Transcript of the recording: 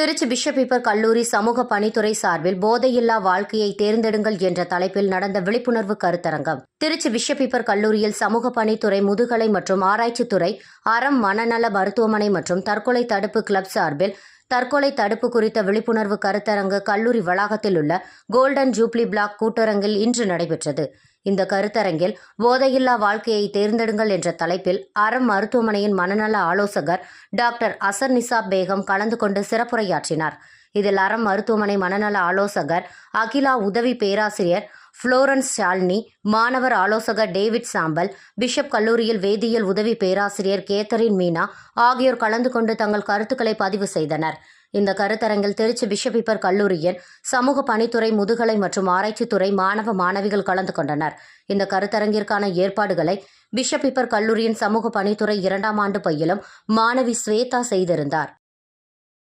Trichy bishop கல்லூரி சமூக பணித்துறை சார்பில் போதையில்லா வாழ்க்கையை தேர்ந்தெடுங்கள் என்ற தலைப்பில் நடந்த விழிப்புணர்வு கருத்தரங்கம். திருச்சி பிஷப் கல்லூரியில் சமூக பணித்துறை முதுகலை மற்றும் ஆராய்ச்சித்துறை அறம் மனநல மருத்துவமனை மற்றும் தற்கொலை தடுப்பு கிளப் சார்பில் தற்கொலை தடுப்பு குறித்த விழிப்புணர்வு கருத்தரங்கு கல்லூரி வளாகத்தில் உள்ள கோல்டன் ஜூப்ளி பிளாக் கூட்டரங்கில் இன்று நடைபெற்றது. இந்த கருத்தரங்கில் போதையில்லா வாழ்க்கையை தேர்ந்தெடுங்கள் என்ற தலைப்பில் அறம் மருத்துவமனையின் மனநல ஆலோசகர் டாக்டர் அசர் நிசாப் பேகம் கலந்து கொண்டு சிறப்புரையாற்றினார். இதில் அறம் மருத்துவமனை மனநல ஆலோசகர் அகிலா உதவி பேராசிரியர் புளோரன்ஸ் ஷால்னி மாணவர் ஆலோசகர் டேவிட் சாம்பல் பிஷப் கல்லூரியில் வேதியியல் உதவி பேராசிரியர் கேத்தரின் மீனா ஆகியோர் கலந்து கொண்டு தங்கள் கருத்துக்களை பதிவு செய்தனர். இந்த கருத்தரங்கில் திருச்சி பிஷப் கல்லூரியின் சமூக பணித்துறை முதுகலை மற்றும் ஆராய்ச்சித்துறை மாணவ மாணவிகள் கலந்து கொண்டனர். இந்த கருத்தரங்கிற்கான ஏற்பாடுகளை பிஷப் கல்லூரியின் சமூக பணித்துறை இரண்டாம் ஆண்டு பயிலும் மாணவி ஸ்வேதா செய்திருந்தார்.